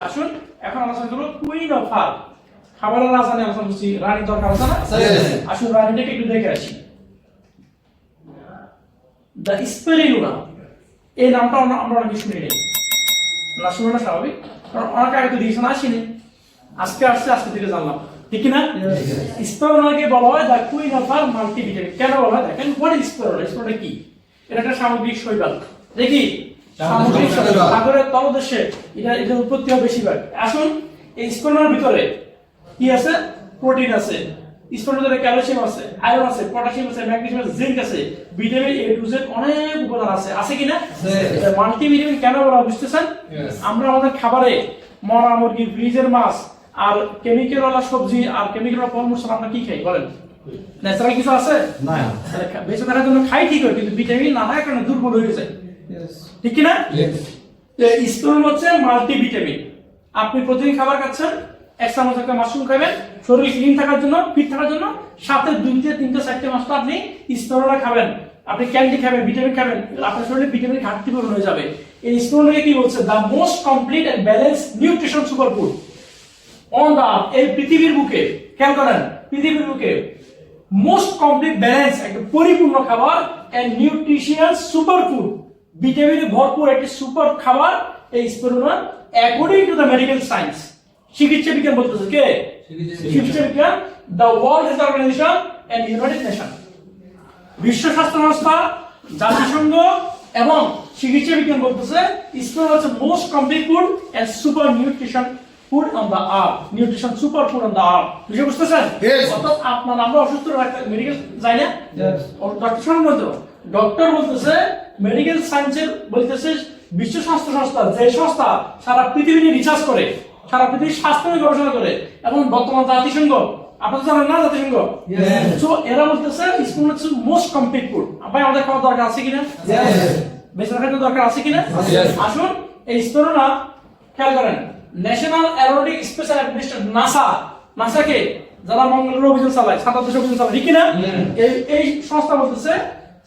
আসুন এখন আলোচনা করব কুইন অফ হার্ট খাবারের রাজা নিয়ে আলোচনা করছি রানীর দরকার আছে না. আসুন রানীটাকে একটু দেখে আসি। দ্য স্পেরিলুনা এই নামটা আমরা অনেকে শুনি নেই না শুনে না স্বাভাবিক। কারণ অনেক আগে তো দিয়েছে না আসিনি। আজকে আসছে আজকে থেকে জানলাম। ঠিক না স্পেরোনাকে বলা হয় দ্য কুইন অফ আর মাল্টিভিটামিন কেন বলা হয়? দেখেন হোয়াট ইজ স্পেরোনা স্পেরোনা কি? এটা একটা সামুদ্রিক শৈবাল। দেখি। সামুদ্রিক। সাগরের তলদেশে এটা এটা উৎপত্তি হয় বেশিরভাগ। আসুন এই ভিতরে কি আছে? প্রোটিন আছে। ভিতরে ক্যালসিয়াম আছে আয়রন আছে পটাশিয়াম আছে ম্যাগনেসিয়াম আছে জিঙ্ক আছে। ভিটামিন এ টু জেড অনেক উপাদান আছে। আছে কি না? মাল্টিভিটামিন কেন বলা বুঝতেছেন? আমরা আমাদের খাবারে মরা মুরগি ফ্রিজের মাছ আর কেমিক্যাল ওয়ালা সবজি আর কেমিক্যাল ওয়ালা ফল মশলা আমরা কি খাই? বলেন। ন্যাচারাল কিছু আছে? না বেঁচে থাকার জন্য খাই ঠিক হয় কিন্তু ভিটামিন না থাকার কারণে দুর্বল হয়ে যায় ঠিক কি না স্টোন হচ্ছে মাল্টিভিটামিন আপনি প্রতিদিন খাবার খাচ্ছেন এক চামচ একটা মাশরুম খাবেন শরীর ক্লিন থাকার জন্য ফিট থাকার জন্য সাথে দুইতে তিনটে চারটে মাসটা আপনি স্তরটা খাবেন। আপনি ক্যান্ডি খাবেন ভিটামিন খাবেন আপনার শরীরে ভিটামিন ঘাটতি পূরণ হয়ে যাবে। এই স্তরটাকে কি বলছে? The most complete and balance nutrition super food on the এই পৃথিবীর বুকে খেয়াল করেন পৃথিবীর বুকে মোস্ট কমপ্লিট ব্যালেন্স একটা পরিপূর্ণ খাবার এন্ড নিউট্রিশিয়াস সুপার ফুড ভিটামিনে ভরপুর একটি সুপার খাবার এই spirulina according to the medical science চিকিৎসা বিজ্ঞান বলতেছে কে? চিকিৎসা বিজ্ঞান। The World Health Organization and United Nation বিশ্ব স্বাস্থ্য সংস্থা জাতিসংঘ এবং চিকিৎসা বিজ্ঞান বলতেছে স্পেন হচ্ছে most complete food and super nutrition food on the earth nutrition super food on the earth বুঝে বুঝতেছেন? অর্থাৎ আপনার আমরা অসুস্থ মেডিকেল যাই না। ডক্টর বলতেছে মেডিকেল সায়েন্সের বলতেছে বিশ্ব স্বাস্থ্য সংস্থা যে সংস্থা সারা পৃথিবী নিয়ে রিসার্চ করে সারা পৃথিবীর স্বাস্থ্য নিয়ে গবেষণা করে এবং বর্তমান জাতিসংঘ আপনারা জানেন না জাতিসংঘ? সো এরা বলতেছে স্পুন হচ্ছে মোস্ট কমপ্লিট ফুড ভাই আমাদের খাওয়ার দরকার আছে কিনা? বেঁচে দরকার আছে কিনা? আসুন এই স্তরনা খেয়াল করেন। National Aeronautic Special Administration NASA নাসাকে যারা মঙ্গলের অভিযান চালায় দেশে অভিযান চালায় ঠিক কিনা? এই এই সংস্থা বলতেছে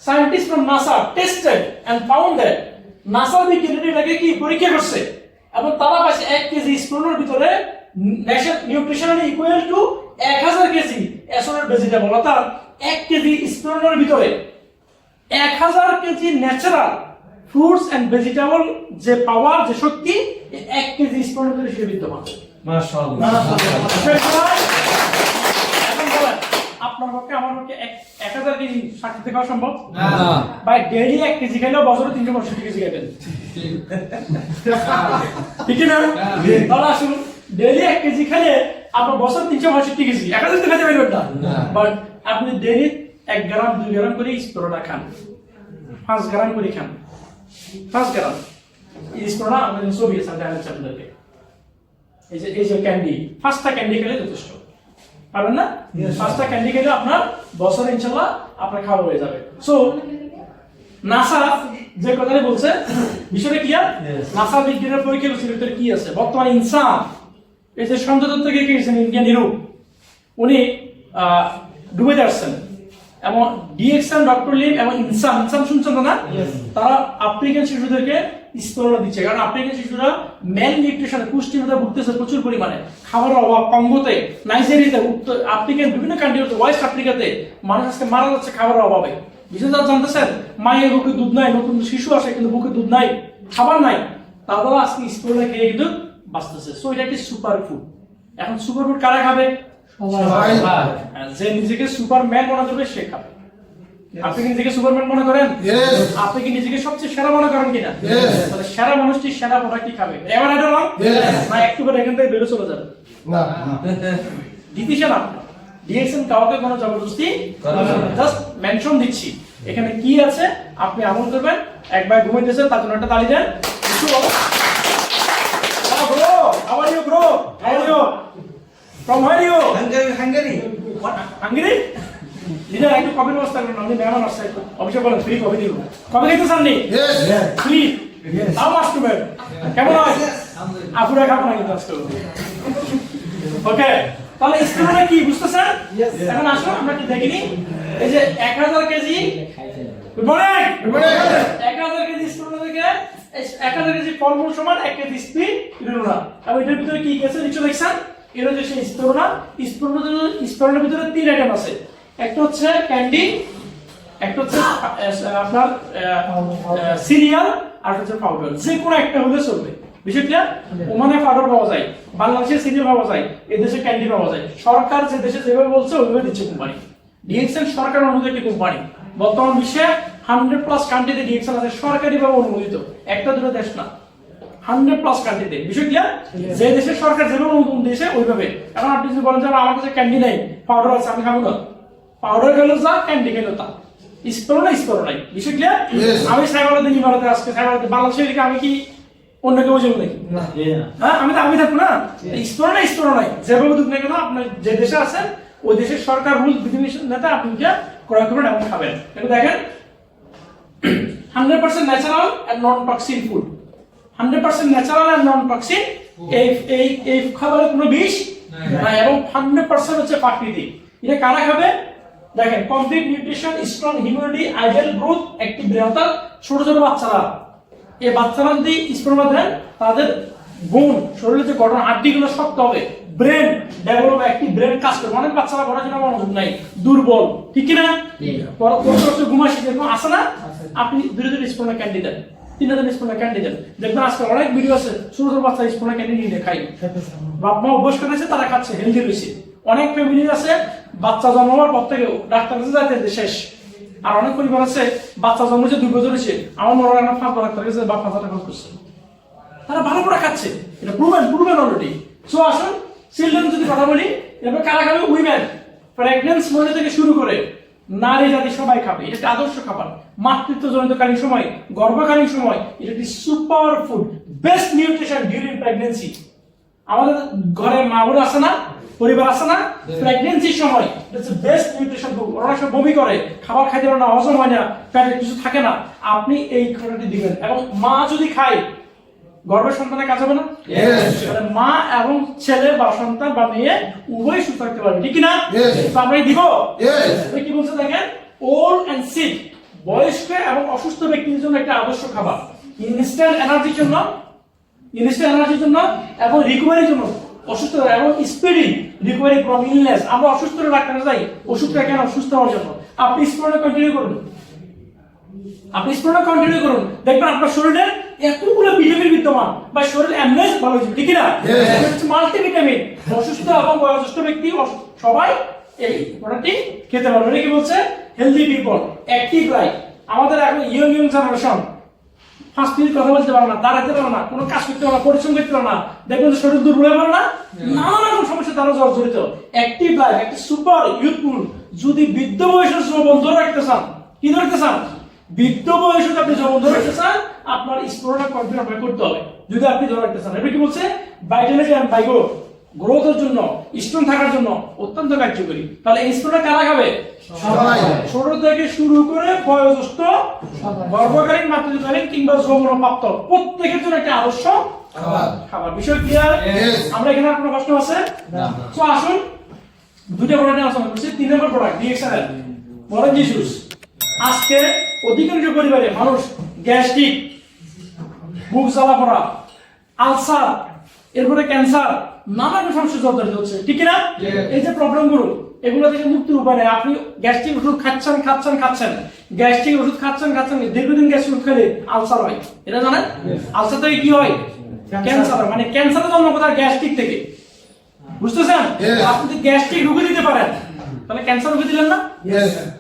scientist from NASA tested and found that নাসার বিজ্ঞানীরা এটাকে কি পরীক্ষা করছে? এবং তারা পাইছে এক কেজি স্পুনের ভিতরে নিউট্রিশন ইকুয়াল টু এক হাজার কেজি এসনের ভেজিটেবল অর্থাৎ এক কেজি স্পুনের ভিতরে। এক হাজার kg natural fruits and vegetable যে পাওয়ার যে শক্তি এক কেজি স্পুনের ভিতরে সে বিদ্যমান। বলেন, আপনার পক্ষে আমার পক্ষে এক হাজার কেজি শাক খেতে খাওয়া সম্ভব? ভাই ডেইলি এক কেজি খাইলেও বছরে তিনশো পঁয়ষট্টি কেজি ঠিক না? তাহলে আসুন ডেইলি এক কেজি খেলে আপনার বছর তিনশো পঁয়ষট্টি কেজি। এক হাজার তো খেতে পারবেন না। বাট আপনি ডেইলি এক গ্রাম দুই গ্রাম করে স্প্রোটা খান। পাঁচ গ্রাম করে খান। পাঁচ গ্রাম। স্প্রোটা আমাদের ছবি আছে আপনাদেরকে। এই যে এই যে ক্যান্ডি পাঁচটা ক্যান্ডি খেলে যথেষ্ট। পারবেন না? পাঁচটা ক্যান্ডি খেলে আপনার বছর ইনশাল্লাহ আপনার খাওয়া হয়ে যাবে। সো নাসা যে কথাটা বলছে বিষয়টা কি আর নাসা বিজ্ঞানের পরীক্ষা ভিতরে কি আছে? বর্তমান ইনসান এই যে সঞ্জয় দত্ত কে গিয়েছেন ইন্ডিয়ান হিরো। উনি আহ, ডুবে যাচ্ছেন। এবং ডিএক্সএন ডক্টর লিম এবং ইনসান ইনসান শুনছেন না? তারা আফ্রিকান শিশুদেরকে স্তরণ দিচ্ছে। কারণ আফ্রিকান শিশুরা ম্যাল নিউট্রিশন পুষ্টিহীনতা ভুগতেছে প্রচুর পরিমাণে। খাবারের অভাব কঙ্গোতে নাইজেরিয়াতে উত্তর আফ্রিকান বিভিন্ন কান্ট্রিতে ওয়েস্ট আফ্রিকাতে মানুষ আজকে মারা যাচ্ছে খাবারের অভাবে। বিশেষ জানতেছেন মায়ের বুকে দুধ নাই নতুন শিশু আসে কিন্তু বুকে দুধ নাই খাবার নাই। তারা আজকে স্কুলে খেয়ে কিন্তু বাঁচতেছে। সো এটা একটি সুপার ফুড এখন সুপার ফুড কারা খাবে? যে নিজেকে সুপারম্যান মনে করবে সে খাবে। আপনি কি নিজেকে সুপারম্যান মনে করেন? আপনি কি নিজেকে সবচেয়ে সেরা মনে করেন কিনা? Yes. তাহলে সেরা মানুষটি সেরা প্রোডাক্টই খাবে। এবার এটা রং না একটু করে এখান থেকে বেরো চলে যাবে। না। ডিসিশন আপনার ডিএক্সএন কাউকে কোনো জবরদস্তি জাস্ট মেনশন দিচ্ছি। এখানে কি আছে? আপনি আমল করবেন। একবার ঘুমাইতেছে তার জন্য একটা তালি দেন। bro? How are you? From where Hungary leader একটু কফির ব্যবস্থা করুন আপনি মেহমান আসছে অভিষেক বলেন ফ্রি কফি দিব। কফি খেতে চাননি Yes. ফ্রি তাও মাস্ট কেমন হয়? আপুরা খাব না কিন্তু আজকে। ওকে তাহলে স্কুলে কি বুঝতেছেন? এখন আসুন আমরা কি দেখিনি এই যে এক হাজার কেজি গুড মর্নিং morning. এক হাজার কেজি স্কুল থেকে একটা কেজি ফলমূল সমান এক কেজি স্পিরুলিনা এবং এটার ভিতরে কি আছে নিশ্চয় দেখছেন? এটা হচ্ছে সেই স্পিরুলিনা স্পিরুলিনার ভিতরে তিন আইটেম আছে। একটা হচ্ছে ক্যান্ডি, একটা হচ্ছে আপনার সিরিয়াল, আর হচ্ছে পাউডার যে কোনো একটা হলে চলবে। বিষয়টা, ওমানে পাউডার পাওয়া যায়, বাংলাদেশে সিরিয়াল পাওয়া যায় এদেশে ক্যান্ডি পাওয়া যায়। সরকার যে দেশে যেভাবে বলছে, ওইভাবে দিচ্ছে কোম্পানি ডিএক্সএল সরকার একটি কোম্পানি বর্তমান বিশ্বে হান্ড্রেড প্লাস কান্ট্রিতে ডিএক্সএল আছে, সরকারিভাবে অনুমোদিত। একটা, দুটো দেশ না। হান্ড্রেড প্লাস কান্ট্রিতে বিষয় ক্লিয়ার যে দেশের সরকার যেভাবে অনুমোদন দিয়েছে, ওইভাবে। এখন আপনি যদি বলেন যে আমার কাছে ক্যান্ডি নেই পাউডার আছে, আমি খাব না। পাউডার খেলো যা ক্যান্ডি খেলো তা। স্পোরো না স্পোরো নাই। বিষয় ক্লিয়ার. আমি সাইবারতে ইমারতে আজকে সাইবারতে বাংলাদেশের দিকে আমি কি অন্য কেউ যাব নাকি? হ্যাঁ আমি তো আমি থাকব না? স্টোর নাই যেভাবে দুধ নেই কেন আপনার যে দেশে আছেন ওই দেশের সরকার রুল বিধিনিষেধ আপনি এটা ক্রয় করবেন এবং খাবেন। এটা দেখেন hundred percent natural and non toxin food hundred percent natural and non toxin এই এই এই খাবারে কোনো বিষ নাই। এবং হান্ড্রেড পার্সেন্ট হচ্ছে প্রাকৃতিক। এটা কারা খাবে? দেখেন complete nutrition strong humidity ideal growth active brain অর্থাৎ ছোট ছোট বাচ্চারা। এই বাচ্চারা যদি স্পর্মা দেন তাদের গুণ শরীরের যে গঠন হাড্ডিগুলো শক্ত হবে ব্রেন ডেভেলপ একটি ব্রেন কাজ করবে। অনেক বাচ্চারা পড়াশোনা মনোযোগ নাই দুর্বল। ঠিক কি না পর পরবর্তী ঘুমাসি যেরকম আসে না আপনি ধীরে ধীরে স্পর্মা ক্যান্ডি দেন তিনটা দিন স্পর্মা ক্যান্ডি দেন দেখবেন আজকে অনেক ভিডিও আছে ছোট ছোট বাচ্চা স্পর্মা ক্যান্ডি নিয়ে খাই বাপ মা অভ্যাস করেছে তারা খাচ্ছে হেলদি রয়েছে। অনেক ফ্যামিলি আছে, বাচ্চা জন্মাবার পর থেকে ডাক্তার কাছে যাইতে শেষ। আর অনেক পরিবার আছে, বাচ্চা জন্মেছে দুই বছর হয়েছে আমার মনে হয় না ফাঁকা ডাক্তার কাছে বাপ মাথা টাকা করছে। তারা ভালো করে খাচ্ছে। এটা প্রুভেন প্রুভেন অলরেডি সো আসুন চিলড্রেন যদি কথা বলি এবার কারা খাবে উইমেন প্রেগনেন্স মহিলা থেকে শুরু করে নারী জাতি সবাই খাবে। এটা আদর্শ খাবার। মাতৃত্ব জনিতকালীন সময়, গর্ভকালীন সময়, এটা একটি super food best nutrition during pregnancy আমাদের ঘরে মা বোন আছে না পরিবার আছে না প্রেগনেন্সির সময় বেস্ট নিউট্রিশন ওরা সব বমি করে খাবার খাইতে পারে না হজম হয় না পেটে কিছু থাকে না। আপনি এই খাবারটি দিবেন। এবং মা যদি খায় গর্ভের সন্তানের কাজ হবে না? মা এবং ছেলে বা সন্তান বা মেয়ে উভয় সুস্থ থাকতে পারবে ঠিক না. আমরা দিব? কি বলছে দেখেন? ওল্ড এন্ড সিক বয়স্ক এবং অসুস্থ ব্যক্তির জন্য একটা আদর্শ খাবার। ইনস্ট্যান্ট এনার্জির জন্য ইনস্ট্যান্ট এনার্জির জন্য এবং রিকভারির জন্য অসুস্থ এবং স্পিডি রিকভারি ফ্রম ইলনেস আমরা অসুস্থ ডাক্তারে যাই ওষুধটা কেন সুস্থ হওয়ার জন্য? আপনি স্পোর্টে কন্টিনিউ করুন। আপনি স্পোর্টে কন্টিনিউ করুন। দেখবেন আপনার শরীরে এতগুলো ভিটামিন বিদ্যমান বা শরীর এমনেস ভালো হয়েছে ঠিক না. মাল্টিভিটামিন অসুস্থ এবং বয়োজ্যেষ্ঠ ব্যক্তি সবাই এই প্রোডাক্টটি খেতে পারবে। কি বলছে? হেলদি পিপল অ্যাক্টিভ লাইফ আমাদের এখন young young generation first minute কথা বলতে পারে না দাঁড়াতে পারে না কোনো কাজ করতে পারে না পরিশ্রম করতে পারে না দেখবেন যে শরীর দুর্বল হয়ে পড়ে না? নানা রকম সমস্যা তারা জড় জড়িত। অ্যাক্টিভ লাইফ একটা সুপার ইউথফুল যদি বৃদ্ধ বয়সের যৌবন ধরে রাখতে চান কি ধরে রাখতে চান? বৃদ্ধ বয়সে আপনি যৌবন ধরে রাখতে চান আপনার স্পোর্টটা কন্টিনিউ আপনাকে করতে হবে। যদি আপনি ধরে রাখতে চান এটা কি বলছে? ভাইটালিটি অ্যান্ড বাইগো গ্রোথের জন্য স্ট্রং থাকার জন্য অত্যন্ত কার্যকরী। তাহলে এই স্পোর্টটা কারা খাবে? সবাই। ছোট থেকে শুরু করে বয়োজ্যেষ্ঠ গর্ভকালীন মাতৃকালীন কিংবা যৌবনপ্রাপ্ত প্রত্যেকের জন্য একটা খাবার। বিষয় ক্লিয়ার. আমরা এখানে আর কোনো প্রশ্ন আছে? তো আসুন। দুটো প্রোডাক্ট আলোচনা করছি। তিন নম্বর প্রোডাক্ট ডিএক্সএল মরেঞ্জি জুস আজকে অধিকাংশ পরিবারে মানুষ গ্যাস্ট্রিক বুক জ্বালা পড়া আলসার এরপরে ক্যান্সার নানা রকম সমস্যা জর্জরিত হচ্ছে। ঠিক না এই যে প্রবলেমগুলো এগুলো থেকে মুক্তির উপায় নেই। আপনি গ্যাস্ট্রিক ওষুধ খাচ্ছেন খাচ্ছেন খাচ্ছেন। গ্যাস্ট্রিক ওষুধ খাচ্ছেন খাচ্ছেন। দীর্ঘদিন গ্যাস্ট্রিক ওষুধ খেলে আলসার হয়। এটা জানেন? আলসার থেকে কি হয়? ক্যান্সার হয়। মানে ক্যান্সারের জন্ম কোথায়? গ্যাস্ট্রিক থেকে। বুঝতেছেন? আপনি যদি গ্যাস্ট্রিক রোগী দিতে পারেন তাহলে ক্যান্সার রোগী দিলেন না.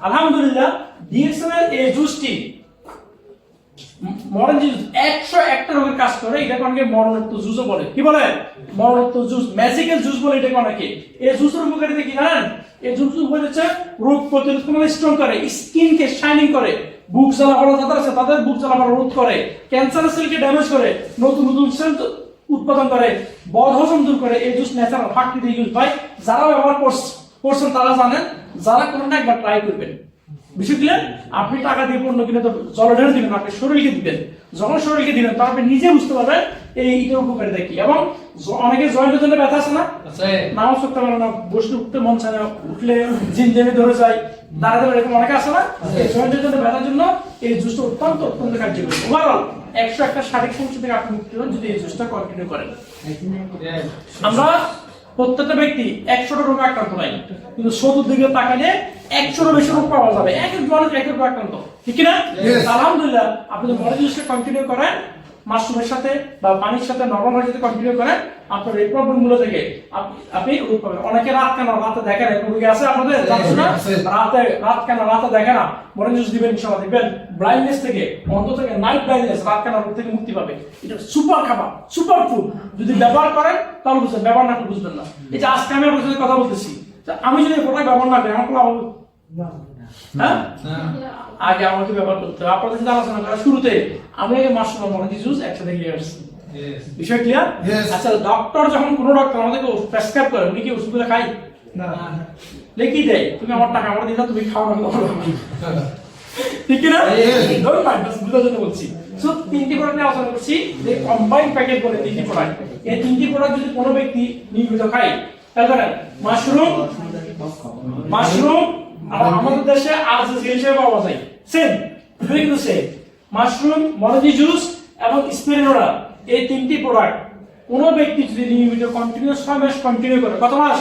আলহামদুলিল্লাহ ডিএক্সএল এই জুসটি মরণ জুস একশো একটা রোগের কাজ করে এটাকে অনেকে মরণোত্তর জুসও বলে। কি বলে? মরণোত্তর জুস ম্যাজিক্যাল জুস বলে এটাকে অনেকে। এই জুসের উপকারিতা কি জানেন? এই উপকার হচ্ছে রোগ প্রতিরোধ ক্ষমতা স্ট্রং করে, স্কিনকে শাইনিং করে, বুক জ্বালা যাদের আছে তাদের বুক জ্বালা রোধ করে ক্যান্সার সেলকে ড্যামেজ করে, নতুন নতুন সেল উৎপাদন করে, বদ হজম দূর করে, এই জুস ন্যাচারাল প্রাকৃতিক ইউজ ভাই যারা ব্যবহার করছ- করছেন তারা জানেন, যারা করেন না একবার ট্রাই করবেন। বিষয় কি আপনি টাকা দিয়ে পণ্য কিনে তো জলে ঢেলে দিবেন, আপনি শরীরকে দিবেন। যখন শরীরকে দিবেন, তখন আপনি নিজে বুঝতে পারবেন এই উপকারিতা কি? এবং অনেকে জয়েন্টের জন্য ব্যথা আছে না? পড়তে পারে না উঠতে মন চায় না উঠলে জিন জেনে ধরে যায় দাঁড়াতে পারে এরকম অনেকে আছে না? এই জয়েন্টের জন্য ব্যথার জন্য এই জুসটা অত্যন্ত অত্যন্ত কার্যকরী। ওভারঅল একশো একটা শারীরিক সমস্যা থেকে আপনি মুক্তি হন যদি এই জুসটা কন্টিনিউ করেন। আমরা প্রত্যেকটা ব্যক্তি একশোটা রোগে আক্রান্ত নাই কিন্তু চতুর্দিকে তাকালে একশোরও বেশি রোগ পাওয়া যাবে। এক এক মানুষ এক এক রোগ আক্রান্ত। ঠিক কি না আলহামদুলিল্লাহ আপনি যদি মনে জিনিসটা কন্টিনিউ করেন মাশরুমের সাথে বা পানির সাথে নরমাল যদি কন্টিনিউ করেন আপনার এই প্রবলেমগুলো থেকে আপনি রোগ পাবেন। অনেকে রাত কেন রাতে দেখে না? রোগী আছে আপনাদের জানছো না? রাতে রাত কেন রাতে দেখে না? মনে জিনিস দিবেন ইনশাআল্লাহ দেখবেন ব্লাইন্ডনেস থেকে অন্ত থেকে নাইট ব্লাইন্ডনেস রাত কেন রোগ থেকে মুক্তি পাবে। এটা সুপার খাবার সুপার ফুড যদি ব্যবহার করেন তাহলে বুঝবেন ব্যবহার না বুঝবেন না। এই যে আজকে আমি আপনার সাথে কথা বলতেছি আমি যদি প্রোডাক্ট ব্যবহার না করি আমার কোনো হ্যাঁ? আগে আমাকে ব্যবহার করতে হবে। আপনাদের সাথে আলোচনা করা শুরুতে আমি আগে জুস একসাথে গিয়ে আসছি বিষয় ক্লিয়ার আচ্ছা ডক্টর যখন কোনো ডক্টর আমাদেরকে প্রেসক্রাইব করে উনি কি ওষুধগুলো খাই না। লিখি দেয় তুমি আমার টাকা আমার দিলে তুমি খাও না ঠিক না. ডোন্ট বুঝার জন্য বলছি। সো তিনটি প্রোডাক্ট নিয়ে আলোচনা করছি যে কম্বাইন প্যাকেজ বলে তিনটি প্রোডাক্ট এই তিনটি প্রোডাক্ট যদি কোনো ব্যক্তি নিয়মিত খায় তাহলে মাশরুম মাশরুম আর আমাদের দেশে আরএসএস হিসেবে পাওয়া যায়। সেম দুই কিন্তু সেম মাশরুম মরজি জুস এবং স্পিরিনোরা এই তিনটি প্রোডাক্ট কোনো ব্যক্তি যদি নিয়মিত কন্টিনিউ ছয় মাস কন্টিনিউ করে কত মাস।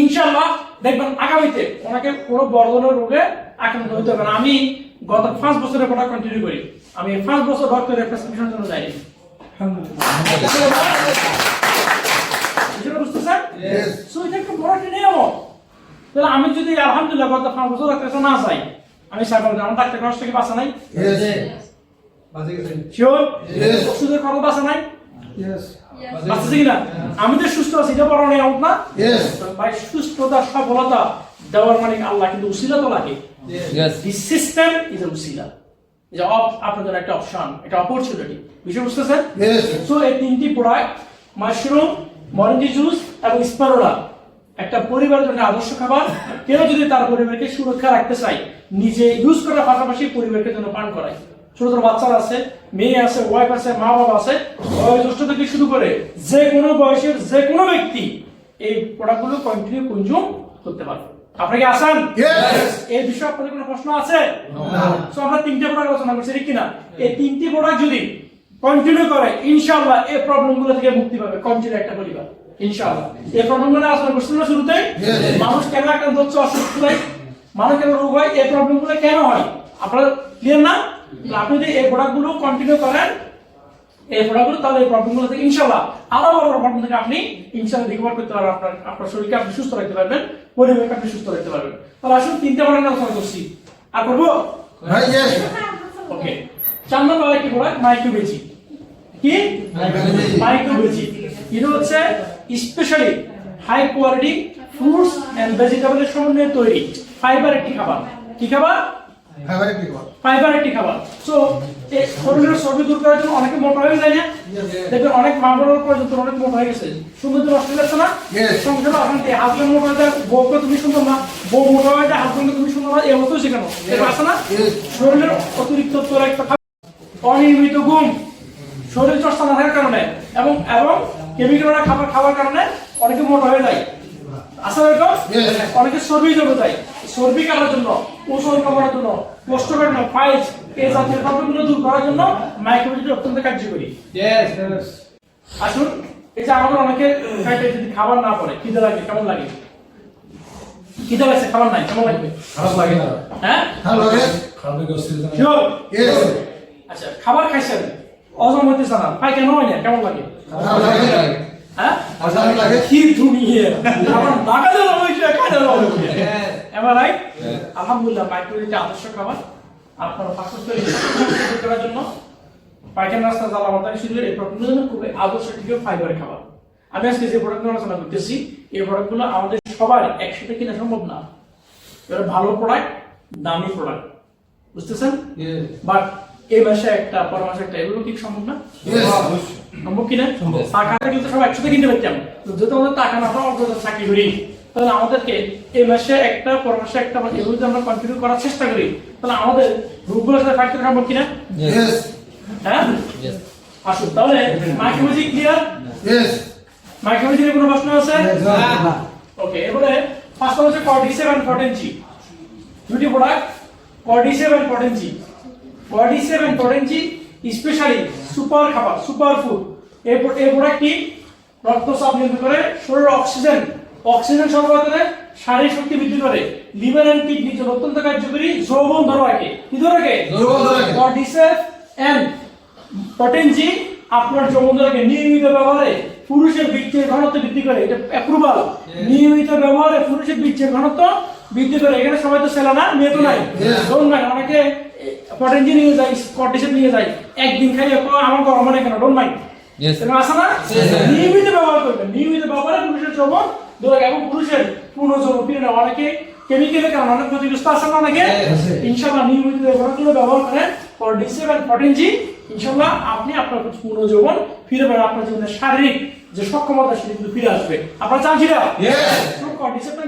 ইনশাআল্লাহ দেখবেন আগামীতে ওনাকে কোনো বড় ধরনের রোগে আক্রান্ত হতে হবে না। আমি গত পাঁচ বছরের প্রোডাক্ট কন্টিনিউ করি। আমি পাঁচ বছর ডক্টরের প্রেসক্রিপশনের জন্য তাহলে আমি যদি আলহামদুলিল্লাহ গত পাঁচ বছর না যাই আমি সাইবার আমার ডাক্তার খরচ থেকে বাঁচা নাই? Yes. Sure Yes. ওষুধের খরচ বাঁচা নাই? Yes. বাঁচতেছে কিনা? আমি যে সুস্থ আছি এটা বড় নিয়ামক না? Yes. ভাই সুস্থতা সফলতা দেওয়ার মালিক আল্লাহ কিন্তু উসিলা তো লাগে। Yes. This system is a উসিলা। আপনার জন্য একটা অপশন একটা অপরচুনিটি বিষয় বুঝতেছেন? Yes. সো এই তিনটি প্রোডাক্ট মাশরুম মরেঞ্জি জুস এবং স্পারোলা একটা পরিবারের জন্য আদর্শ খাবার। কেউ যদি তার পরিবারকে সুরক্ষা রাখতে চায় নিজে ইউজ করার পাশাপাশি পরিবারকে জন্য পান করায়। ছোট ছোট বাচ্চারা আছে মেয়ে আছে ওয়াইফ আছে মা বাবা আছে বয়োজ্যেষ্ঠ থেকে শুরু করে যে কোনো বয়সের যে কোনো ব্যক্তি এই প্রোডাক্টগুলো কন্টিনিউ কনজিউম করতে পারবে। আপনি কি আসান এই বিষয়ে আপনাদের কোনো প্রশ্ন আছে? না। আমরা তিনটে প্রোডাক্ট আলোচনা করছি ঠিক কিনা? এই তিনটি প্রোডাক্ট যদি কন্টিনিউ করে ইনশাআল্লাহ এই প্রবলেমগুলো থেকে মুক্তি পাবে কন্টিনিউ একটা পরিবার। ইনশাআল্লাহ। এই প্রবলেমগুলো আলোচনা না শুরুতে মানুষ কেন আক্রান্ত হচ্ছে অসুস্থ হয় মানুষ কেন রোগ হয়? এই প্রবলেমগুলো কেন হয়? আপনারা ক্লিয়ার না? আপনি যদি এই প্রোডাক্টগুলো কন্টিনিউ করেন এই প্রোডাক্টগুলো তাহলে এই প্রবলেমগুলো থেকে ইনশাআল্লাহ আরও বড় বড় প্রবলেম থেকে আপনি ইনশাআল্লাহ রিকভার করতে পারবেন। আপনার আপনার শরীরকে আপনি সুস্থ রাখতে পারবেন পরিবারকে আপনি সুস্থ রাখতে পারবেন। তাহলে আসুন তিনটে প্রোডাক্ট আলোচনা করছি। আর করব? ওকে চার নম্বর আরেকটি প্রোডাক্ট মাইক্রোবেজি কি. মাইক্রোবেজি এটা হচ্ছে specially high quality fruits and ভেজিটেবলের সমন্বয়ে তৈরি। ফাইবার একটি খাবার। কি খাবার? ফাইবার একটি খাবার। সো এই শরীরের দূর করার জন্য অনেকে মোটা হয়ে যায় না? দেখবেন অনেক মা বাবার পর্যন্ত অনেক মোটা হয়ে গেছে। সুন্দর হয়ে যাচ্ছে না. সংসারে অশান্তি হাজবেন্ড মোটা হয়ে যায় বউকে তুমি সুন্দর না বউ মোটা হয়ে যায় হাজবেন্ডকে তুমি সুন্দর না অবস্থা শেখানো। এটা আছে না? শরীরের অতিরিক্ত তৈলাক্ত খাবার অনিয়মিত ঘুম শরীর চর্চা না থাকার কারণে এবং এবং কেমিক্যাল খাবার খাওয়ার কারণে অনেকে মোটা হয়ে যায়। আসলে এরকম অনেকে চর্বি জমে যায়। চর্বি কাটার জন্য ওজন কমানোর জন্য কোষ্ঠকাঠিন্য ফাইলস এই জাতীয় প্রবলেমগুলো দূর করার জন্য মাইক্রোবিটি অত্যন্ত কার্যকরী. আসুন এই যে আমাদের অনেকে খাইতে যদি খাবার না পড়ে খিদে লাগে কেমন লাগে? খিদে লাগছে খাবার নাই কেমন লাগবে? খারাপ লাগে না। হ্যাঁ. খারাপ লাগে. আচ্ছা খাবার খাইছেন অজম হইতেছে না পাই কেন হয় না কেমন লাগে? হ্যাঁ। এবার আলহামদুলিল্লাহ মাইক্রোওয়েভে আদর্শ খাবার। আপনার ফাস্ট করার জন্য পাইকারি রাস্তা জ্বালা মাথা এই প্রোডাক্টগুলো জন্য খুবই আদর্শ টিকে ফাইবারের খাবার। আমি আজকে যে প্রোডাক্টগুলো আলোচনা করতেছি এই প্রোডাক্টগুলো আমাদের সবার একসাথে কিনা সম্ভব না। এটা ভালো প্রোডাক্ট দামি প্রোডাক্ট বুঝতেছেন? বাট এই মাসে একটা পর মাসে একটা এগুলো কি সম্ভব না. সম্ভব কিনা টাকাটা কিন্তু সব একসাথে কিনতে পারতাম। তো যেহেতু আমাদের টাকা না আমরা অর্ধ চাকরি করি তাহলে আমাদেরকে এই মাসে একটা পর মাসে একটা এগুলো যদি আমরা কন্টিনিউ করার চেষ্টা করি তাহলে আমাদের রোগগুলোর সাথে ফাইট করা সম্ভব কিনা হ্যাঁ? আসুন তাহলে মাইক্রোলজি ক্লিয়ার Yes. মাইক্রোলজি কোনো প্রশ্ন আছে? ওকে এবারে ফার্স্ট হচ্ছে কর্ডিসেভ এন্ড পটেনজি দুটি প্রোডাক্ট কর্ডিসেভ এন্ড পটেনজি কর্ডিসেভ এন্ড পটেনজি স্পেশালি সুপার খাবার সুপার ফুড। এই এই প্রোডাক্টটি রক্তচাপ নিয়ন্ত্রণ করে শরীরে অক্সিজেন অক্সিজেন সরবরাহ করে শারীরিক শক্তি বৃদ্ধি করে লিভার এন্ড কিডনির জন্য অত্যন্ত কার্যকরী যৌবন ধরে রাখে কি ধরে রাখে যৌবন ধরে রাখে। কর্টিসেপ এন্ড পটেনজি আপনার যৌবনকে নিয়মিত ব্যবহারে পুরুষের বীর্যের ঘনত্ব বৃদ্ধি করে। এটা অ্যাপ্রুভাল নিয়মিত ব্যবহারে পুরুষের বীর্যের ঘনত্ব বৃদ্ধি করে। এখানে সবাই তো ছেলে না মেয়ে তো নাই। ধরুন না অনেকে নিয়ে কর্টিসেপ নিয়ে যায় একদিন খাই আমার গরম মানে কেন ডোন্ট মাইন্ড Yes. না? নিয়মিত ব্যবহার করবেন নিয়মিত ব্যবহারে পুরুষের যৌবন ধরে এবং পুরুষের পূর্ণ ফিরে অনেকে কেমিক্যালের কারণে অনেক ক্ষতিগ্রস্ত আছে না অনেকে? Yes, নিয়মিত ব্যবহারগুলো ব্যবহার করেন। ফর ডিসেব এন্ড ফর্টিনজি আপনি আপনার ফিরে পাবেন। আপনার জীবনের শারীরিক যে সক্ষমতা সেটা কিন্তু ফিরে আসবে। আপনার চান.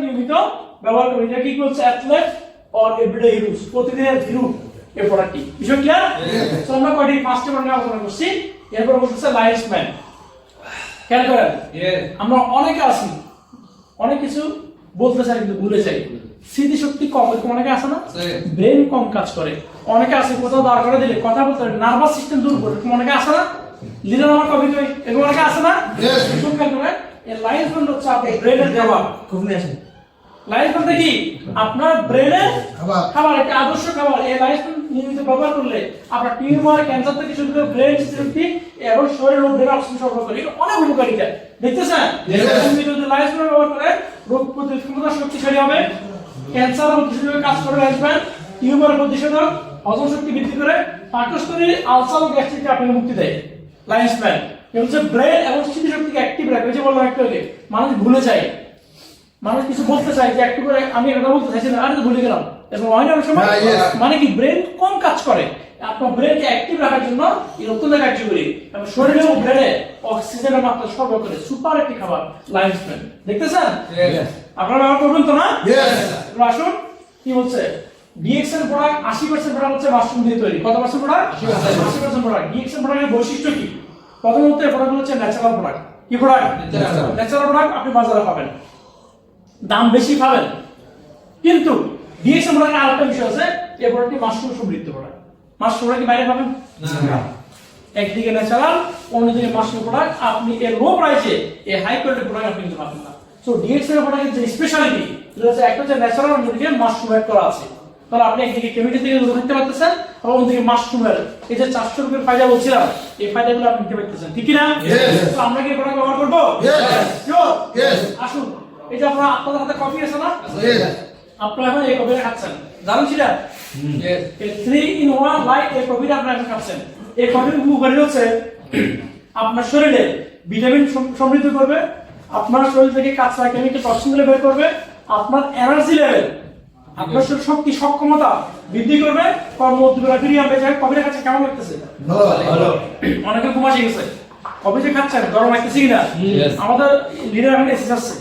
নিয়মিত ব্যবহার করি এটা কি করছে? অ্যাথলেট অর এভরিডে ইউজ প্রতিদিনের হিরু এই প্রোডাক্টটি বিষয় ক্লিয়ার. তো আমরা কয়টি? পাঁচটি নিয়ে আলোচনা করছি। এরপর বলতেছে লাইফ ম্যান খেয়াল করেন? আমরা অনেকে আছি। অনেক কিছু বলতে চাই কিন্তু ভুলে যাই। স্মৃতিশক্তি কম এরকম অনেকে আছে না. ব্রেন কম কাজ করে। অনেকে আছে কোথাও দাঁড় করে দিলে কথা বলতে নার্ভাস সিস্টেম দূর করে। এরকম অনেকে আছে না? লিডার আমার কবি কই? এরকম অনেকে আছে না? এই লাইফ ম্যান হচ্ছে আপনার ব্রেনের খাবার লাইফ বলতে কি? আপনার ব্রেনের খাবার। একটা আদর্শ খাবার। এই লাইফ নিয়মিত ব্যবহার করলে আপনার টিউমার ক্যান্সার থেকে শুরু করে ব্রেন স্মৃতি এবং শরীর ও ব্রেন অক্সিজেন সরবরাহ করে। অনেক উপকারিতা। দেখতেছেন. তুমি যদি লাইফ ব্যবহার করে রোগ প্রতিরোধ ক্ষমতা শক্তিশালী হবে। ক্যান্সার প্রতিষেধকের কাজ করে আসবেন টিউমার প্রতিষেধক হজম শক্তি বৃদ্ধি করে। পাকস্থলীর আলসার ও গ্যাস্ট্রিক চাপ মুক্তি দেয়। লাইফ স্প্যান এটা হচ্ছে ব্রেন এবং স্মৃতিশক্তিকে অ্যাক্টিভ রাখে। যে বললাম একটু মানুষ ভুলে যায়। মানুষ কিছু বলতে চাই যে একটু করে আমি এটা বলতে চাইছি না আরে তো ভুলে গেলাম। এরকম হয় না অনেক সময় হ্যাঁ, মানে কি ব্রেন কম কাজ করে। আপনার ব্রেনকে অ্যাক্টিভ রাখার জন্য এই অত্যন্ত কার্যকরী। এবং শরীরে ও ব্রেনে অক্সিজেনের মাত্রা সরবরাহ করে। সুপার একটি খাবার লাইফ স্প্যান দেখতেছেন? আপনারা ব্যবহার করবেন তো না? আসুন কি বলছে? ডিএক্সএল প্রোডাক্ট আশি পার্সেন্ট প্রোডাক্ট হচ্ছে মাশরুম দিয়ে তৈরি। কত পার্সেন্ট প্রোডাক্ট আশি পার্সেন্ট প্রোডাক্ট ডিএক্সএল প্রোডাক্টের বৈশিষ্ট্য কি? প্রথমত এই প্রোডাক্ট হচ্ছে ন্যাচারাল প্রোডাক্ট কি প্রোডাক্ট ন্যাচারাল প্রোডাক্ট আপনি বাজারে পাবেন। দাম বেশি পাবেন। কিন্তু ডিএক্সএল প্রোডাক্টের আরেকটা বিষয় আছে এই প্রোডাক্টটি মাশরুম সমৃদ্ধ প্রোডাক্ট কি বাইরে পাবেন? একদিকে ন্যাচারাল অন্যদিকে মাশরুম প্রোডাক্ট আপনি এর লো প্রাইসে এই হাই কোয়ালিটি প্রোডাক্ট আপনি কিনতে পারবেন না। সো ডিএক্সএল প্রোডাক্টের যে স্পেশালিটি সেটা হচ্ছে একটা হচ্ছে ন্যাচারাল অন্যদিকে মাশরুম অ্যাড করা আছে। তাহলে আপনি একদিকে কেমিক্যাল থেকে দূরে থাকতে পারতেছেন এবং অন্যদিকে মাশরুমের এই যে চারশো রুপির ফায়দা বলছিলাম এই ফায়দাগুলো আপনি নিতে পারতেছেন। ঠিক না আমরা কি প্রোডাক্ট ব্যবহার করব. আসুন। এই যে আপনারা আপনাদের হাতে কফি আছে না? আপনারা এখন এই কফিটা খাচ্ছেন। জানেন সেটা থ্রি ইন ওয়ান লাইট এই কফিটা আপনারা এখন খাচ্ছেন। এই কফির উপকারী হচ্ছে আপনার শরীরে ভিটামিন সমৃদ্ধ করবে আপনার শরীর থেকে কাঁচা কেমিক্যাল টক্সিনগুলো বের করবে আপনার এনার্জি লেভেল আপনার শক্তি সক্ষমতা বৃদ্ধি করবে। কর্ম উদ্দীপনা ফিরিয়ে আনবে। যাই কফিটা খাচ্ছে কেমন লাগতেছে? ভালো অনেকে ঘুম আসে গেছে। কবে যে খাচ্ছেন গরম লাগতেছে কিনা? আমাদের লিডার এখন এসে যাচ্ছে।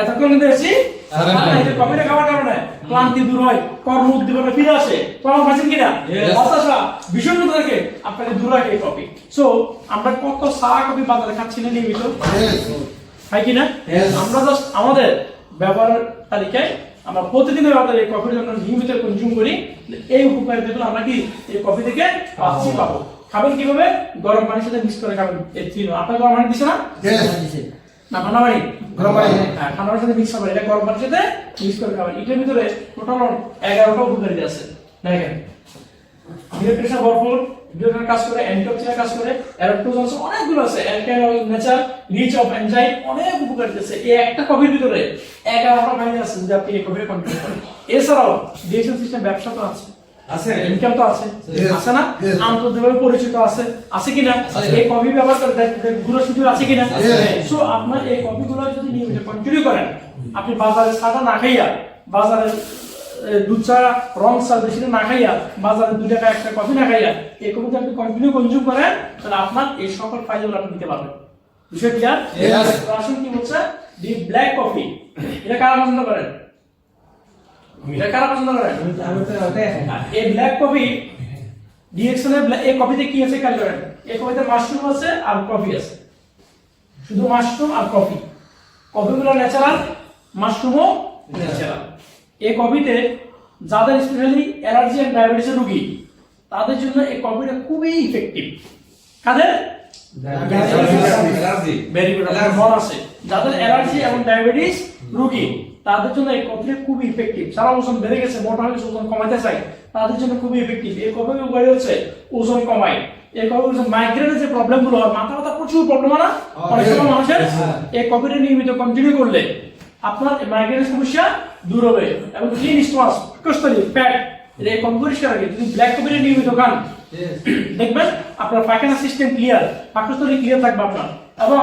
এতক্ষণ কফিটা খাওয়ার কারণে ক্লান্তি দূর হয় কর্ম উদ্দীপনা ফিরে আসে। কর্ম পাচ্ছেন কিনা? হতাশা বিষণ্ণতা থেকে আপনাকে দূর রাখে এই কফি সো আমরা কত চা কফি বাজারে খাচ্ছি না নিয়মিত? হয় কিনা? আমরা জাস্ট আমাদের ব্যবহার তালিকায় আমরা প্রতিদিনের ব্যবহার এই কফির জন্য নিয়মিত কনজিউম করি। এই উপকারিতাগুলো আমরা কি এই কফি থেকে পাচ্ছি পাবো। খাবেন কীভাবে? গরম পানির সাথে মিক্স করে খাবেন। এই তিন আপনার গরম পানি দিছে না. না ঠান্ডা পানি গরম পানি। হ্যাঁ ঠান্ডা পানির সাথে মিক্স করবেন এটা গরম পানির সাথে মিক্স করে খাবেন। এটার ভিতরে টোটাল এগারোটা উপকারিতা আছে। দেখেন। ডিহাইড্রেশন ভরপুর। ডিহাইড্রেশন কাজ করে অ্যান্টিঅক্সিডেন্ট কাজ করে অ্যারোটোজনস অনেকগুলো আছে। Alkyl nature rich of enzyme অনেক উপকারিতা আছে। এই একটা কফির ভিতরে 11টা ফাইল আছে যদি আপনি এই করেন। এছাড়াও সিস্টেম ব্যবসা তো আছে। আছে? ইনকাম তো আছে। আছে না? আন্তর্জাতিকভাবে পরিচিত আছে। আছে কিনা? এই কফি ব্যবহার করে গুলো সুযোগ আছে কিনা? সো আপনার এই কফিগুলো যদি নিয়মিত কন্টিনিউ করেন আপনি বাজারে সাদা না খাইয়া বাজারে দুধ চা রং চা বেশি না খাইয়া বাজারে দুই টাকা একটা কফি না খাইয়া এই আপনি কন্টিনিউ কনজিউম করেন তাহলে আপনার এই সকল ফাইলগুলো আপনি নিতে পারবেন। বিষয় ক্লিয়ার আসুন কি বলছে? দি ব্ল্যাক কফি এটা কারা পছন্দ করেন? এটা কারা পছন্দ করেন আর এই ব্ল্যাক কফি ডিএক্সএল এই কফিতে কি আছে খেয়াল করেন? এই কফিতে মাশরুম আছে আর কফি আছে। শুধু মাশরুম আর কফি কফিগুলো ন্যাচারাল মাশরুমও ন্যাচারাল এই কফিতে যাদের স্পেশালি অ্যালার্জি এন্ড ডায়াবেটিসের রোগী তাদের জন্য এই কফিটা খুবই ইফেক্টিভ কাদের? ভেরি গুড মন আছে। যাদের অ্যালার্জি এবং ডায়াবেটিস রোগী তাদের জন্য এই কফিটা খুবই ইফেক্টিভ সারা ওজন বেড়ে গেছে মোটা হয়ে ওজন কমাতে চাই তাদের জন্য খুবই ইফেক্টিভ এই কফি উপকারী হচ্ছে ওজন কমায়। এই কফি হচ্ছে মাইগ্রেনের যে প্রবলেমগুলো হয় মাথা ব্যথা প্রচুর প্রবলেম হয় না? অনেক সময় মানুষের এই কফিটা নিয়মিত কন্টিনিউ করলে আপনার মাইগ্রেনের সমস্যা দূর হবে এবং ক্লিন স্টমাস কষ্টলি ফ্যাট এই কম পরিষ্কার রাখে। যদি ব্ল্যাক কফিটা নিয়মিত খান দেখবেন আপনার পায়খানা সিস্টেম ক্লিয়ার পাকস্থলী ক্লিয়ার থাকবে আপনার। এবং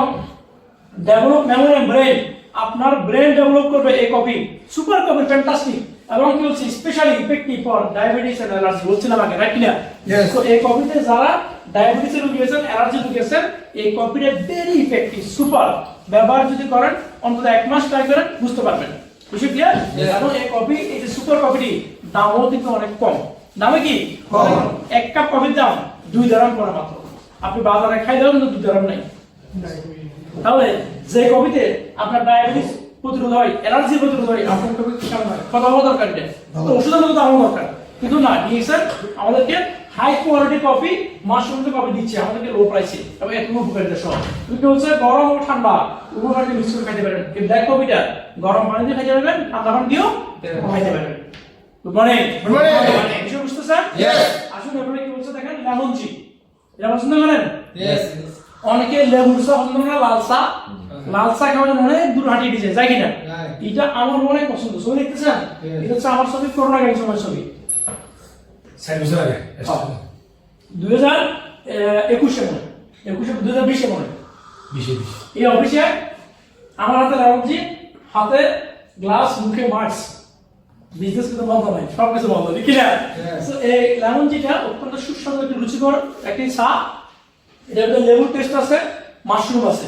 ডেভেলপ মেমোরি ব্রেন আপনার ব্রেন ডেভেলপ করবে এই কফি সুপার কফি ফ্যান্টাস্টিক এবং কি বলছি specially effective for diabetes and allergy বলছিলাম আগে রাইট কিনা Yes. তো এই কফিতে যারা ডায়াবেটিস এর রোগী আছেন অ্যালার্জি রোগী আছেন এই কফিটা ভেরি ইফেক্টিভ সুপার ব্যবহার যদি করেন অন্তত এক মাস ট্রাই করেন বুঝতে পারবেন। বুঝে ক্লিয়ার এবং এই কফি এই যে সুপার কফিটি দামও কিন্তু অনেক কম। দামে কি? এক কাপ কফির দাম দুই দারাম পড়ে মাত্র। আপনি বাজারে খাই দেবেন কিন্তু দুই দারাম নাই। তাহলে যে কবিতে আপনার ডায়াবেটিস প্রতিরোধ হয় অ্যালার্জি প্রতিরোধ হয় আপনার কবি কথা বলা দরকার এটা। তো ওষুধের মতো দামও দরকার। কিন্তু না ডিএক্সএন আমাদেরকে high quality coffee mushroom coffee দিচ্ছে আমাদেরকে লো প্রাইসে এবং এত উপকারিতা সহ। দুটো হচ্ছে গরম ও ঠান্ডা উপকারিতা মিক্স করে খাইতে পারেন। এই ব্ল্যাক কফিটা গরম পানি দিয়ে খাইতে পারবেন ঠান্ডা পানি দিয়েও খাইতে পারবেন। Good morning morning. বিষয় বুঝতেছেন? Yes. আসুন এবারে কি বলছে দেখেন লেমন জি এটা পছন্দ করেন? অনেকে লেবুর চা পছন্দ করে লাল চা লাল চা খাওয়ার অনেক দূর হাঁটিয়ে দিয়েছে যাই কিনা. এটা আমার মনে পছন্দ। ছবি দেখতেছেন. এটা হচ্ছে আমার ছবি করোনা কালীন সময় ছবি। দুই হাজার একুশে মনে একুশে দুই হাজার বিশে মনে বিশে এই অফিসে আমার হাতে লেমনজি হাতে গ্লাস মুখে মাস্ক বিজনেস কিন্তু বন্ধ নাই সব কিছু বন্ধ। ঠিক না এই লেমনজিটা অত্যন্ত সুস্বাদু একটি রুচিকর একটি চা। এটার লেবুর টেস্ট আছে মাশরুম আছে।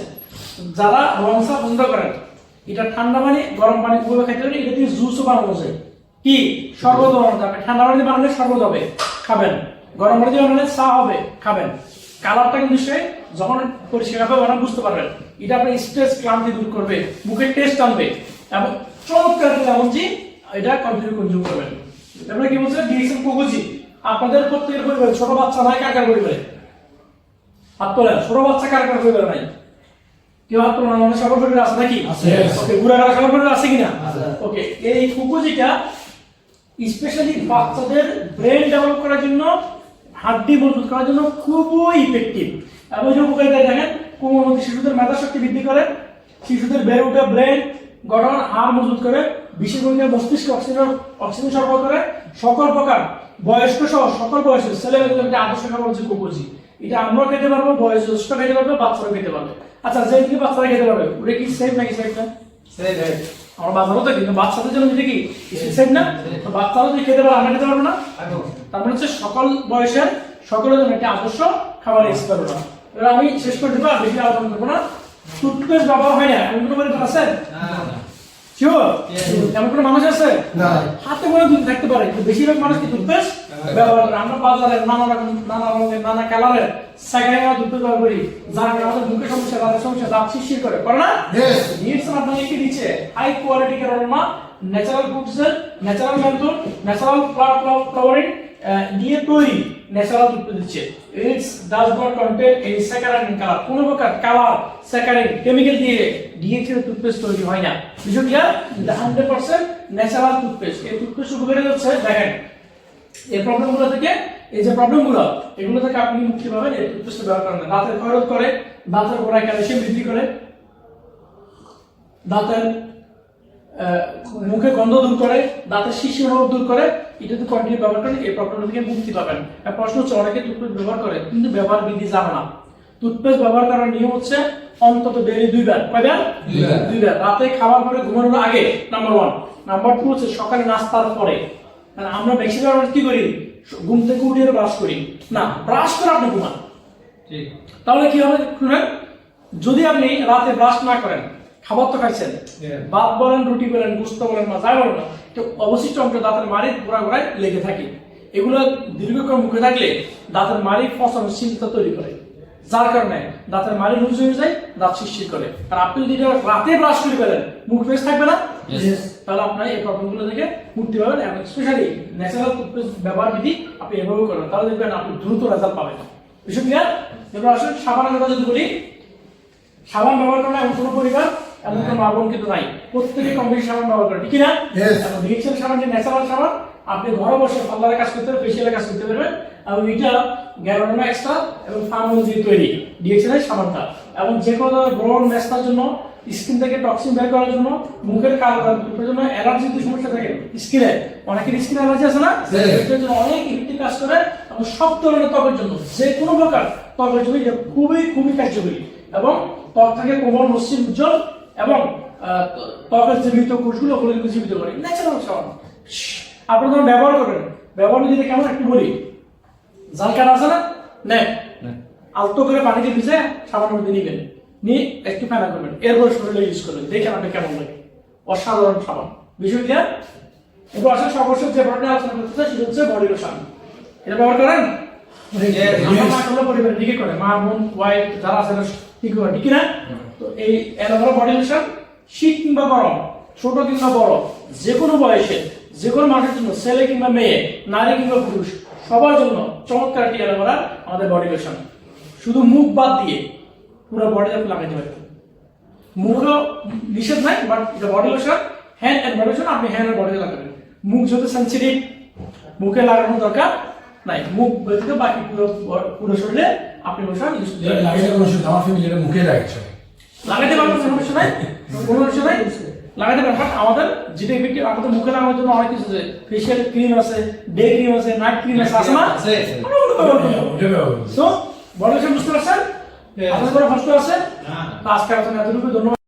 যারা রং চা পছন্দ করেন এটা ঠান্ডা পানি, গরম পানি খাইতে পারেন এটা দিয়ে জুসও বানানো যায়। কি? ঠান্ডা বানালে হবে, খাবেন। গরম বানালে চা হবে, খাবেন। কালারটা কিন্তু সে যখন পরিষ্কার হবে বানান বুঝতে পারবেন। এটা আপনার স্ট্রেস ক্লান্তি দূর করবে, মুখের টেস্ট আনবে। এবং চমৎকার লেমনজি এটা কন্টিনিউ কনজিউম করবেন। তারপরে কি বলছে? কোকোজি আপনাদের প্রত্যেকের পরিবারে, ছোট বাচ্চা নাই কার কার পরিবারে। হাত তোলেন। ছোট বাচ্চা কার কার পরিবারে নাই কেউ হাত তোলেন মানে সবার পরিবারে আছে নাকি? আছে। ওকে বুড়া কারা সবার আছে কিনা? ওকে এই কোকোজিটা স্পেশালি বাচ্চাদের ব্রেন ডেভেলপ করার জন্য হাড্ডি মজবুত করার জন্য খুবই ইফেক্টিভ এবং যে উপকারিতা দেখেন কোমলমতি শিশুদের মেধা শক্তি বৃদ্ধি করে শিশুদের বেড়ে ওঠা ব্রেন গঠন হাড় মজবুত করে বিশেষ করে মস্তিষ্কে অক্সিজেন অক্সিজেন সরবরাহ করে সকল প্রকার বয়স্ক সহ সকল বয়সের ছেলে মেয়েদের একটা আদর্শ খাবার হচ্ছে কোকোজি এটা আমরাও খেতে পারব বয়স খেতে পারবে বাচ্চারা খেতে পারবে। আচ্ছা যে দিকে বাচ্চারা খেতে পারবে ওটা কি সেফ নাকি সেফ না আমার বাজারও তো কিন্তু বাচ্চাদের জন্য যেটা কি সেফ না? তো বাচ্চারা যদি খেতে পারে আমরা খেতে পারব না? তার মানে হচ্ছে সকল বয়সের সকলের জন্য একটা আদর্শ খাবার এক্সপায়ার না। এবার আমি শেষ করে দেবো আর বেশি আলোচনা করব না। টুথপেস্ট ব্যবহার হয় না এমন কোনো বাড়িতে আছে? শিওর এমন কোনো মানুষ আছে? হাতে করে দুধ থাকতে পারে কিন্তু বেশিরভাগ মানুষ কি টুথপেস্ট ব্যবহার করে আমরা বাজারে নানা রকম নানা রকমের নানা কালারের সেকেন্ড হ্যান্ড টুথপেস্ট ব্যবহার করি যার কারণে আমাদের মুখের সমস্যা দাঁতের সমস্যা দাঁত শিরশির করে। করে না? নিডস আপনাকে কি দিচ্ছে? হাই কোয়ালিটি এর natural foods natural menthol natural flavouring দিয়ে তৈরি ন্যাচারাল দিচ্ছে। It's does not contain any saccharine colour কোনো প্রকার কালার স্যাকারাইন কেমিক্যাল দিয়ে টুথপেস্ট তৈরি হয় না। হান্ড্রেড পার্সেন্ট ন্যাচারাল টুথপেস্ট এই টুথপেস্ট উপকারী হচ্ছে দেখেন এই প্রবলেমগুলো থেকে এই যে প্রবলেমগুলো এগুলো থেকে আপনি মুক্তি পাবেন এই টুথপেস্ট ব্যবহার করেন? দাঁতের ক্ষয়রোধ করে দাঁতের গোড়ায় ক্যালসিয়াম বৃদ্ধি করে দাঁতের মুখে গন্ধ দূর করে দাঁতের শিশির রোগ দূর করে এটা যদি কন্টিনিউ ব্যবহার করেন এই প্রবলেম থেকে মুক্তি পাবেন। প্রশ্ন হচ্ছে অনেকে টুথপেস্ট ব্যবহার করে কিন্তু ব্যবহার বিধি জানে না। টুথপেস্ট ব্যবহার করার নিয়ম হচ্ছে অন্তত ডেলি দুইবার কয়বার? দুইবার। রাতে খাওয়ার পরে ঘুমানোর আগে নাম্বার ওয়ান নাম্বার টু হচ্ছে সকালে নাস্তার পরে। মানে আমরা মানুষ কি করি? ঘুম থেকে উঠে ব্রাশ করি। না ব্রাশ করে আপনি ঘুমান। তাহলে কি হবে শুনেন যদি আপনি রাতে ব্রাশ না করেন খাবার তো খাইছেন Yeah. ভাত বলেন রুটি বলেন গুস্ত বলেন মাছ যাই বলেন না তো অবশিষ্ট অংশ দাঁতের মাড়ি গোড়া গোড়ায় লেগে থাকে। এগুলো দীর্ঘক্ষণ মুখে থাকলে দাঁতের মারি ফসল চিন্তা তৈরি করে। যার কারণে দাঁতের মাড়ি লুজ হয়ে যায় দাঁত শিরশির করে। আর আপনি যদি এটা রাতে ব্রাশ করে ফেলেন মুখ ফ্রেশ থাকবে না? তাহলে আপনার এই প্রবলেমগুলো থেকে মুক্তি পাবেন এবং স্পেশালি ন্যাচারাল টুথপেস্ট ব্যবহার বিধি আপনি এভাবে করেন তাহলে দেখবেন আপনি দ্রুত রেজাল্ট পাবেন। বিষয় ক্লিয়ার এবার আসলে সাবানের কথা যদি বলি সাবান ব্যবহার করা এমন কোনো পরিবার। এমন কোনো মা বোন কিন্তু নাই। প্রত্যেকে কম বেশি সাবান ব্যবহার করে ঠিক না ডিএক্সএল সাবান যে ন্যাচারাল সাবান আপনি ঘরে বসে পার্লারে কাজ করতে পারবেন ফেসিয়ালে কাজ করতে পারবেন এবং এটা গ্যারোনা এক্সট্রা এবং ফার্মুল দিয়ে তৈরি ডিএক্সএল এর সাবানটা। এবং যে কোনো ব্রণ মেস্তার জন্য স্কিন থেকে টক্সিন বের করার জন্য মুখের কালো দাগের জন্য অ্যালার্জির যে সমস্যা থাকে স্কিনে অনেকের স্কিন অ্যালার্জি আছে না. এটার জন্য অনেক ইফেক্টিভ কাজ করে এবং সব ধরনের ত্বকের জন্য যে কোনো প্রকার ত্বকের জন্য এটা খুবই খুবই কার্যকরী। এবং ত্বক থেকে কোমল মসৃণ উজ্জ্বল এবং ত্বকের যে মৃত কোষগুলো ওগুলো কিন্তু জীবিত করে। ন্যাচারাল সাবান আপনারা যখন ব্যবহার করবেন। ব্যবহার যদি কেমন একটু বলি। জাল কাটা আছে না? নেন আলতো করে পানিতে ভিজে সাবানের মধ্যে নিবেন। নিয়ে একটু ফেনা করবেন। এরপর শরীরে ইউজ করবেন। দেখেন আপনি কেমন লাগে। অসাধারণ সাবান। বিষয় ক্লিয়ার এবার আসলে সর্বশেষ যে ব্যাপারটা আলোচনা করতে চাই সেটা হচ্ছে বডি লোশন এটা ব্যবহার করেন? পরিবারে ঠিকই করে মা বোন ওয়াইফ যারা আছে করে ঠিক না তো এই অ্যালোভেরা বডি লোশন শীত কিংবা গরম ছোট কিংবা বড় যে কোনো বয়সে যে কোনো মানুষের জন্য ছেলে কিংবা মেয়ে নারী কিংবা পুরুষ সবার জন্য চমৎকার একটি অ্যালোভেরা আমাদের বডি লোশন শুধু মুখ বাদ দিয়ে পুরো বডি আপনি লাগাইতে পারবেন। মুখও নিষেধ নাই বাট এটা body lotion hand and body lotion আপনি হ্যান্ড এন্ড বডিতে লাগাবেন। মুখ যেহেতু সেন্সিটিভ মুখে লাগানো দরকার নাই মুখ বাকি পুরো পুরো শরীরে আপনি কোনো অসুবিধা আমার ফ্যামিলি এটা মুখে লাগে লাগাতে পারবেন কোনো সমস্যা নাই কোনো সমস্যা নাই। লাগাতে পারেন আমাদের যেটা আমাদের মুখে লাগানোর জন্য অনেক কিছু আছে। ফেশিয়াল ক্রিম আছে ডে ক্রিম আছে নাইট ক্রিম আছে আছে না? আছে, বডি লোশন বুঝতে পারছেন? কোনো প্রশ্ন আছে না। আজকে আলোচনা এতটুকু ধন্যবাদ।